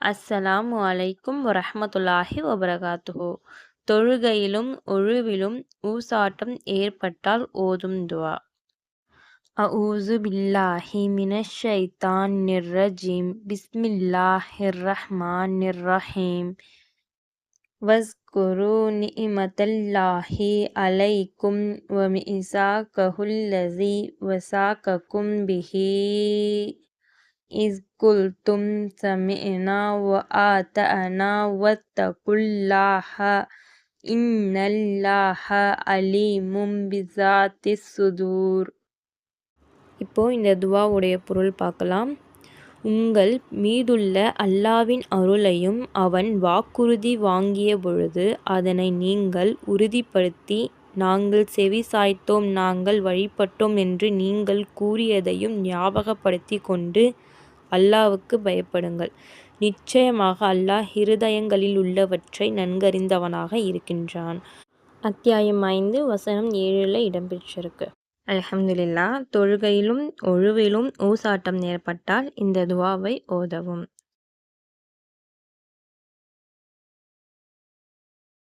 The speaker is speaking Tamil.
அஸ்ஸலாம் வலைக்கும் வரஹ்மத்துல்லாஹி வபரகாத்துஹோ. தொழுகையிலும் ஒழுவிலும் ஊசாட்டம் ஏற்பட்டால் ஓதும் துவா. அஊசு பில்லாஹி மினஷைத்தான் நிர்ரஜீம் பிஸ்மில்லாஹிர் ரஹ்மான் நிர்ரஹீம் வஸ்குரு நிஅமத்தல்லாஹி அலைக்கும் வமிசா கஹுல்லசி வசாக்கும் பிஹி. இஸ் سمعنا وآتأنا واتقوا الله إن الله عليم بذات الصدور இப்போ இந்த துவாவுடைய பொருள் பார்க்கலாம். உங்கள் மீதுள்ள அல்லாவின் அருளையும் அவன் வாக்குறுதி வாங்கிய பொழுது அதனை நீங்கள் உறுதிப்படுத்தி நாங்கள் செவி சாய்த்தோம் நாங்கள் வழிபட்டோம் என்று நீங்கள் கூறியதையும் ஞாபகப்படுத்தி கொண்டு அல்லாவுக்கு பயப்படுங்கள். நிச்சயமாக அல்லாஹ் இருதயங்களில் உள்ளவற்றை நன்கறிந்தவனாக இருக்கின்றான். அத்தியாயம் ஐந்து வசனம் ஏழில் இடம்பெற்றிருக்கு. அல்ஹம்துலில்லா தொழுகையிலும் ஒழுவிலும் ஊசாட்டம் ஏற்பட்டால் இந்த துவாவை ஓதவும்.